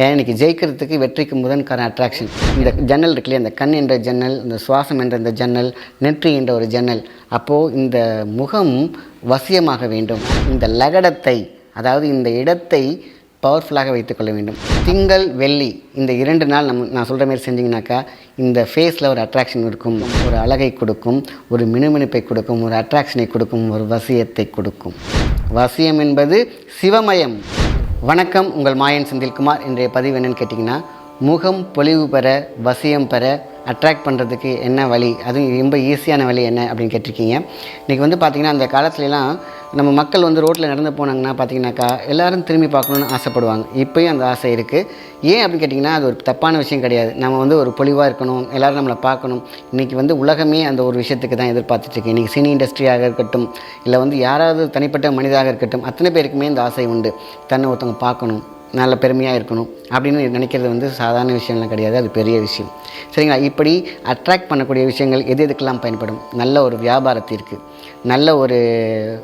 ஏன் இன்னைக்கு ஜெயிக்கிறதுக்கு வெற்றிக்கு முதன் அட்ராக்ஷன் இந்த ஜன்னல் இருக்கு அந்த இந்த கண் என்ற ஜன்னல் இந்த சுவாசம் என்ற இந்த ஜன்னல் நெற்றி என்ற ஒரு ஜன்னல் அப்போது இந்த முகம் வசியமாக வேண்டும். இந்த லகடத்தை அதாவது இந்த இடத்தை பவர்ஃபுல்லாக வைத்துக்கொள்ள வேண்டும். திங்கள் வெள்ளி இந்த இரண்டு நாள் நம்ம நான் சொல்கிற மாதிரி செஞ்சிங்கனாக்கா இந்த ஃபேஸில் ஒரு அட்ராக்ஷன் இருக்கும் ஒரு அழகை கொடுக்கும் ஒரு மினுமினுப்பை கொடுக்கும் ஒரு அட்ராக்ஷனை கொடுக்கும் ஒரு வசியத்தை கொடுக்கும். வசியம் என்பது சிவமயம். வணக்கம் உங்கள் மாயன் செந்தில்குமார். இன்றைய பதிவு என்னன்னு கேட்டிங்கன்னா முகம் பொலிவு பெற வசியம் பெற அட்ராக்ட் பண்ணுறதுக்கு என்ன வழி? அதுவும் ரொம்ப ஈஸியான வழி என்ன அப்படின்னு கேட்டிருக்கீங்க. இன்றைக்கி வந்து பார்த்திங்கன்னா அந்த காலத்துலலாம் நம்ம மக்கள் வந்து ரோட்டில் நடந்து போனாங்கன்னா பார்த்தீங்கன்னாக்கா எல்லோரும் திரும்பி பார்க்கணுன்னு ஆசைப்படுவாங்க. இப்போயும் அந்த ஆசை இருக்குது ஏன் அப்படின்னு கேட்டிங்கன்னா அது ஒரு தப்பான விஷயம் கிடையாது. நம்ம வந்து ஒரு பொலிவாக இருக்கணும். எல்லோரும் நம்மளை பார்க்கணும். இன்றைக்கி வந்து உலகமே அந்த ஒரு விஷயத்துக்கு தான் எதிர்பார்த்துட்ருக்கு இன்றைக்கி சினி இண்டஸ்ட்ரியாக இருக்கட்டும் இல்லை வந்து யாராவது தனிப்பட்ட மனிதாக இருக்கட்டும் அத்தனை பேருக்குமே இந்த ஆசை உண்டு. தன்னை ஒருத்தவங்க பார்க்கணும். நல்ல பெருமையாக இருக்கணும் அப்படின்னு நினைக்கிறது வந்து சாதாரண விஷயம்லாம் கிடையாது. அது பெரிய விஷயம். சரிங்களா? இப்படி அட்ராக்ட் பண்ணக்கூடிய விஷயங்கள் எது எதுக்கெல்லாம் பயன்படும்? நல்ல ஒரு வியாபாரத்திற்கு நல்ல ஒரு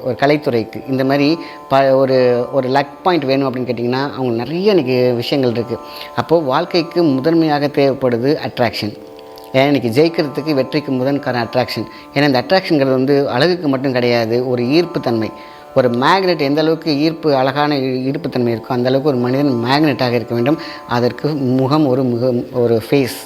ஒரு கலைத்துறைக்கு இந்த மாதிரி ப ஒரு ஒரு லக் பாயிண்ட் வேணும் அப்படின்னு கேட்டிங்கன்னா அவங்க நிறைய இன்றைக்கி விஷயங்கள் இருக்குது அப்போது வாழ்க்கைக்கு முதன்மையாக தேவைப்படுது அட்ராக்ஷன் ஏன்னா இன்றைக்கி ஜெயிக்கிறதுக்கு வெற்றிக்கு முதன் அட்ராக்ஷன் ஏன்னா இந்த அட்ராக்ஷன்கிறது வந்து அழகுக்கு மட்டும் கிடையாது ஒரு ஈர்ப்புத்தன்மை ஒரு மேக்னெட் எந்த அளவுக்கு ஈர்ப்பு அழகான ஈர்ப்புத்தன்மை இருக்கோ அந்தளவுக்கு ஒரு மனிதன் மேக்னெட்டாக இருக்க வேண்டும். அதற்கு முகம் ஒரு முக ஒரு ஃபேஸ்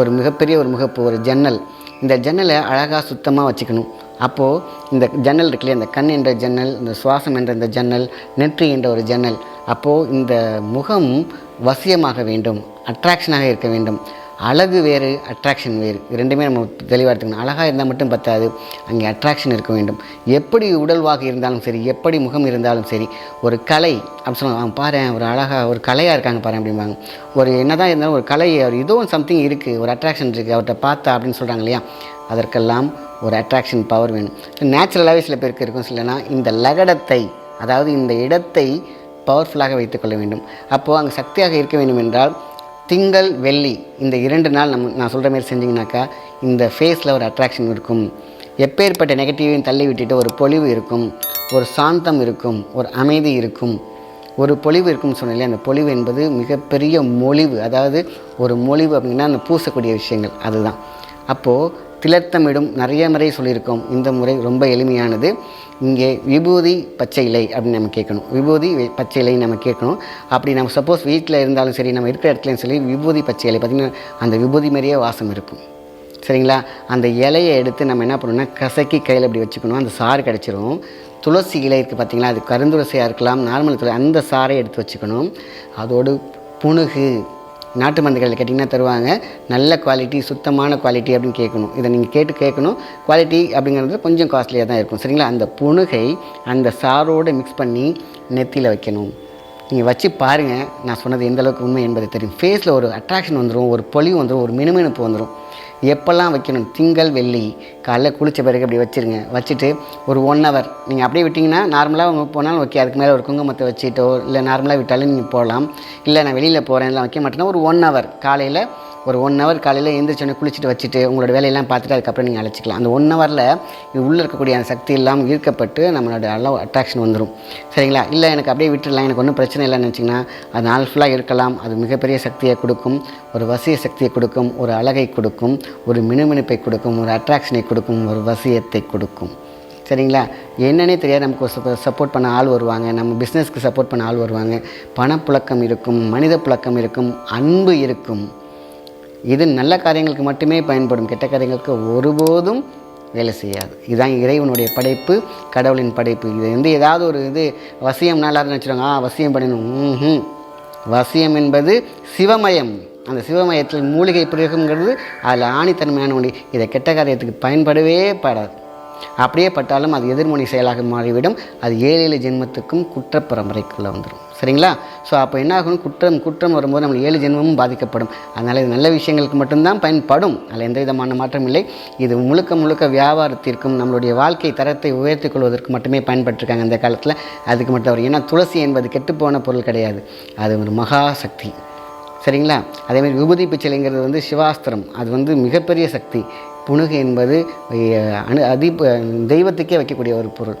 ஒரு மிகப்பெரிய ஒரு முகப்பு ஒரு ஜன்னல். இந்த ஜன்னலை அழகாக சுத்தமாக வச்சுக்கணும். அப்போது இந்த ஜன்னல் இருக்கு இந்த கண் என்ற ஜன்னல் இந்த சுவாசம் என்ற இந்த ஜன்னல் நெற்றி என்ற ஒரு ஜன்னல். அப்போது இந்த முகம் வசியமாக வேண்டும் அட்ராக்ஷனாக இருக்க வேண்டும். அழகு வேறு அட்ராக்ஷன் வேறு. ரெண்டுமே நம்ம தெளிவாக எடுத்துக்கணும். அழகாக இருந்தால் மட்டும் பத்தாது. அங்கே அட்ராக்ஷன் இருக்க வேண்டும். எப்படி உடல்வாக இருந்தாலும் சரி எப்படி முகம் இருந்தாலும் சரி ஒரு கலை அப்படி சொல்லுவாங்க அவன் பாரு ஒரு அழகாக ஒரு கலையாக இருக்காங்க பாரு அப்படிம்பாங்க. ஒரு என்னதான் இருந்தாலும் ஒரு கலை ஒரு இதுவும் சம்திங் இருக்குது ஒரு அட்ராக்ஷன் இருக்குது அவர்கிட்ட பார்த்தா அப்படின்னு சொல்கிறாங்க இல்லையா? அதற்கெல்லாம் ஒரு அட்ராக்ஷன் பவர் வேணும். நேச்சுரலாகவே சில பேருக்கு இருக்கும். சிலனா இந்த லகடத்தை அதாவது இந்த இடத்தை பவர்ஃபுல்லாக வைத்துக்கொள்ள வேண்டும். அப்போது அங்கே சக்தியாக இருக்க வேண்டும் என்றால் திங்கள் வெள்ளி இந்த இரண்டு நாள் நம்ம நான் சொல்கிற மாதிரி செஞ்சிங்கனாக்கா இந்த ஃபேஸில் ஒரு அட்ராக்ஷன் இருக்கும். எப்பேற்பட்ட நெகட்டிவையும் தள்ளி விட்டுட்டு ஒரு பொலிவு இருக்கும். ஒரு சாந்தம் இருக்கும். ஒரு அமைதி இருக்கும். ஒரு பொழிவு இருக்கும்னு சொன்னேன் அந்த பொழிவு என்பது மிகப்பெரிய மொழிவு. அதாவது ஒரு மொழிவு அப்படின்னா அந்த பூசக்கூடிய விஷயங்கள். அதுதான். அப்போது திலர்த்தமிடும் நிறைய முறை சொல்லியிருக்கோம். இந்த முறை ரொம்ப எளிமையானது. இங்கே விபூதி பச்சை இலை அப்படின்னு நம்ம கேட்கணும். விபூதி பச்சை இலை நம்ம கேட்கணும். அப்படி நம்ம சப்போஸ் வீட்டில் இருந்தாலும் சரி நம்ம இருக்கிற இடத்துலையும் சரி விபூதி பச்சை இலை பார்த்திங்கன்னா அந்த விபூதி மாதிரியே வாசம் இருக்கும். சரிங்களா? அந்த இலையை எடுத்து நம்ம என்ன பண்ணணும்னா கசக்கி கையில் இப்படி வச்சுக்கணும். அந்த சாறு கிடச்சிரும். துளசி இலை இருக்குது பார்த்தீங்களா அது கருந்துளசியாக இருக்கலாம். நார்மல் துளசி அந்த சாறை எடுத்து வச்சுக்கணும். அதோடு புணுகு நாட்டு மருந்துகளில் கேட்டிங்கன்னா தருவாங்க. நல்ல குவாலிட்டி சுத்தமான குவாலிட்டி அப்படின்னு கேட்கணும். இதை நீங்கள் கேட்டு கேட்கணும். குவாலிட்டி அப்படிங்கிறது கொஞ்சம் காஸ்ட்லியாக தான் இருக்கும். சரிங்களா? அந்த புணுகை அந்த சாரோடு மிக்ஸ் பண்ணி நெத்தியில் வைக்கணும். நீங்கள் வச்சு பாருங்கள் நான் சொன்னது எந்தளவுக்கு உண்மை என்பது தெரியும். ஃபேஸில் ஒரு அட்ராக்ஷன் வந்துடும் ஒரு பொலிவு வந்துடும் ஒரு மினுமினுப்பு வந்துடும் எப்போல்லாம் வைக்கணும்? திங்கள் வெள்ளி. காலைல குளித்த பிறகு அப்படி வச்சுருங்க. வச்சுட்டு ஒரு ஒன் ஹவர் நீங்கள் அப்படியே விட்டிங்கன்னா நார்மலாக உங்களுக்கு போனாலும் ஓகே அதுக்கு மேலே ஒரு குங்குமத்தை வச்சுட்டோ இல்லை நார்மலாக விட்டாலும் நீங்கள் போகலாம் இல்லை நான் வெளியில் போகிறேன் எல்லாம் வைக்க மாட்டேன்னா ஒரு ஒன் ஹவர் காலையில் ஒரு ஒன் ஹவர் காலையில் எழுந்திரிச்சோன்னே குளிச்சுட்டு வச்சுட்டு உங்களோட வேலையெல்லாம் பார்த்துட்டு அதுக்கப்புறம் நீங்கள் அழைச்சிக்கலாம். அந்த ஒன் ஹவரில் இது உள்ளே இருக்கக்கூடிய அந்த சக்தி எல்லாம் ஈர்க்கப்பட்டு நம்மளோட அளவு அட்ராக்ஷன் வந்துடும் சரிங்களா? இல்லை எனக்கு அப்படியே விட்டுடலாம் எனக்கு ஒன்றும் பிரச்சனை இல்லைன்னு நினச்சிங்கன்னா அது நாள் ஃபுல்லாக இருக்கலாம். அது மிகப்பெரிய சக்தியை கொடுக்கும். ஒரு வசிய சக்தியை கொடுக்கும். ஒரு அழகை கொடுக்கும். ஒரு மினுமினுப்பை கொடுக்கும். ஒரு அட்ராக்ஷனை கொடுக்கும். ஒரு வசியத்தை கொடுக்கும். சரிங்களா? என்னன்னே தெரியாது. நமக்கு சப்போர்ட் பண்ண ஆள் வருவாங்க. நம்ம பிஸ்னஸ்க்கு சப்போர்ட் பண்ண ஆள் வருவாங்க. பணப்புழக்கம் இருக்கும். மனித புழக்கம் இருக்கும். அன்பு இருக்கும். இது நல்ல காரியங்களுக்கு மட்டுமே பயன்படும். கெட்ட காரியங்களுக்கு ஒருபோதும் வேலை செய்யாது. இதுதான் இறைவனுடைய படைப்பு கடவுளின் படைப்பு. இது வந்து ஏதாவது ஒரு இது வசியம் நல்லா நினச்சிடுவாங்க ஆ வசியம் பண்ணணும் வசியம் என்பது சிவமயம். அந்த சிவமயத்தில் மூலிகை பிரயோகங்கிறது அதில் ஆணித்தன்மையான ஒன்று இதை கெட்ட காரியத்துக்கு பயன்படவே படாது. அப்படியே பட்டாலும் அது எதிர்மொழி செயலாக மாறிவிடும். அது ஏழு ஏழு ஜென்மத்துக்கும் குற்ற பரம்பரைக்குள்ளே வந்துடும் சரிங்களா? ஸோ அப்போ என்ன ஆகும் குற்றம் குற்றம் வரும்போது நம்ம ஏழு ஜென்மமும் பாதிக்கப்படும். அதனால் இது நல்ல விஷயங்களுக்கு மட்டும்தான் பயன்படும். அதில் எந்த விதமான மாற்றம் இல்லை. இது முழுக்க முழுக்க வியாபாரத்திற்கும் நம்மளுடைய வாழ்க்கை தரத்தை உயர்த்தி கொள்வதற்கு மட்டுமே பயன்பட்டிருக்காங்க அந்த காலத்தில். அதுக்கு மட்டும் வரும் ஏன்னா துளசி என்பது கெட்டுப்போன பொருள் கிடையாது. அது ஒரு மகா சக்தி சரிங்களா அதேமாதிரி விபூதி பிச்சலைங்கிறது வந்து சிவாஸ்திரம். அது வந்து மிகப்பெரிய சக்தி. புணுகு என்பது அணு அதிப தெய்வத்துக்கே வைக்கக்கூடிய ஒரு பொருள்.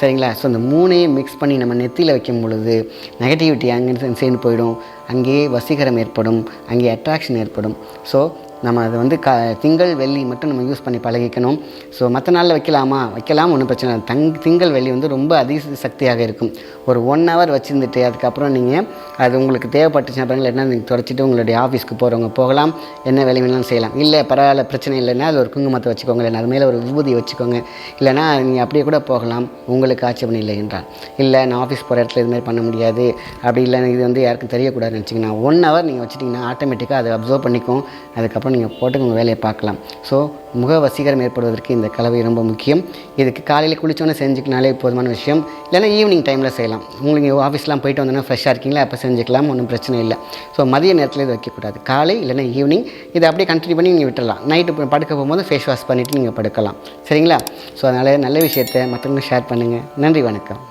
சரிங்களா? ஸோ இந்த மூணையும் மிக்ஸ் பண்ணி நம்ம நெத்தியில் வைக்கும் பொழுது நெகட்டிவிட்டி அங்கே சேர்ந்து போயிடும். அங்கேயே வசீகரம் ஏற்படும். அங்கே அட்ராக்ஷன் ஏற்படும். ஸோ நம்ம அதை வந்து க திங்கள் வெள்ளி மட்டும் நம்ம யூஸ் பண்ணி பழகிக்கணும். ஸோ மற்ற நாளில் வைக்கலாமா? வைக்கலாம் ஒன்றும் பிரச்சனை இல்லை. தங் திங்கள் வெள்ளி வந்து ரொம்ப அதிக சக்தியாக இருக்கும். ஒரு ஒன் ஹவர் வச்சுருந்துட்டு அதுக்கப்புறம் நீங்கள் அது உங்களுக்கு தேவைப்பட்டுச்சுன்னா பாருங்கள் என்ன நீங்கள் தொடச்சிட்டு உங்களுடைய ஆஃபீஸ்க்கு போகிறவங்க போகலாம். என்ன வேலை வேணாலும் செய்யலாம். இல்லை பரவாயில்ல பிரச்சனை இல்லைன்னா அது ஒரு குங்குமத்தை வச்சுக்கோங்க. இல்லைன்னா அது மேலே ஒரு விபூதி வச்சுக்கோங்க. இல்லைன்னா நீங்கள் அப்படியே கூட போகலாம். உங்களுக்கு ஆட்சேபணம் இல்லை என்றால். இல்லை நான் ஆஃபீஸ் போகிற இடத்துல இதுமாதிரி பண்ண முடியாது. அப்படி இல்லைன்னு இது வந்து யாருக்கும் தெரியக்கூடாதுன்னு நினச்சிங்கன்னா ஒன் ஹவர் நீங்கள் வச்சுட்டிங்கன்னா ஆட்டோமேட்டிக்காக அதை அப்சர்வ் பண்ணிக்கும் அதுக்கப்புறம் நீங்கள் போட்டு உங்கள் வேலையை பார்க்கலாம். ஸோ முக வசீகரம் ஏற்படுவதற்கு இந்த கலவை ரொம்ப முக்கியம். இதுக்கு காலையில் குளிச்சோன்னே செஞ்சுக்கினாலே போதுமான விஷயம். இல்லைன்னா ஈவினிங் டைமில் செய்யலாம். உங்களுக்கு ஆஃபீஸ்லாம் போயிட்டு வந்தோன்னா ஃப்ரெஷ்ஷாக இருக்கீங்களா? அப்போ செஞ்சுக்கலாம் ஒன்றும் பிரச்சனை இல்லை. ஸோ மதிய நேரத்தில் இது வைக்கக்கூடாது. காலை இல்லைன்னா ஈவினிங் இதை அப்படியே கண்டினியூ பண்ணி நீங்கள் விட்டுடலாம் நைட்டு படுக்க போகும்போது ஃபேஸ் வாஷ் பண்ணிவிட்டு நீங்கள் படுக்கலாம். சரிங்களா? ஸோ அதனால் நல்ல விஷயத்தை மற்றவங்க ஷேர் பண்ணுங்கள் நன்றி வணக்கம்.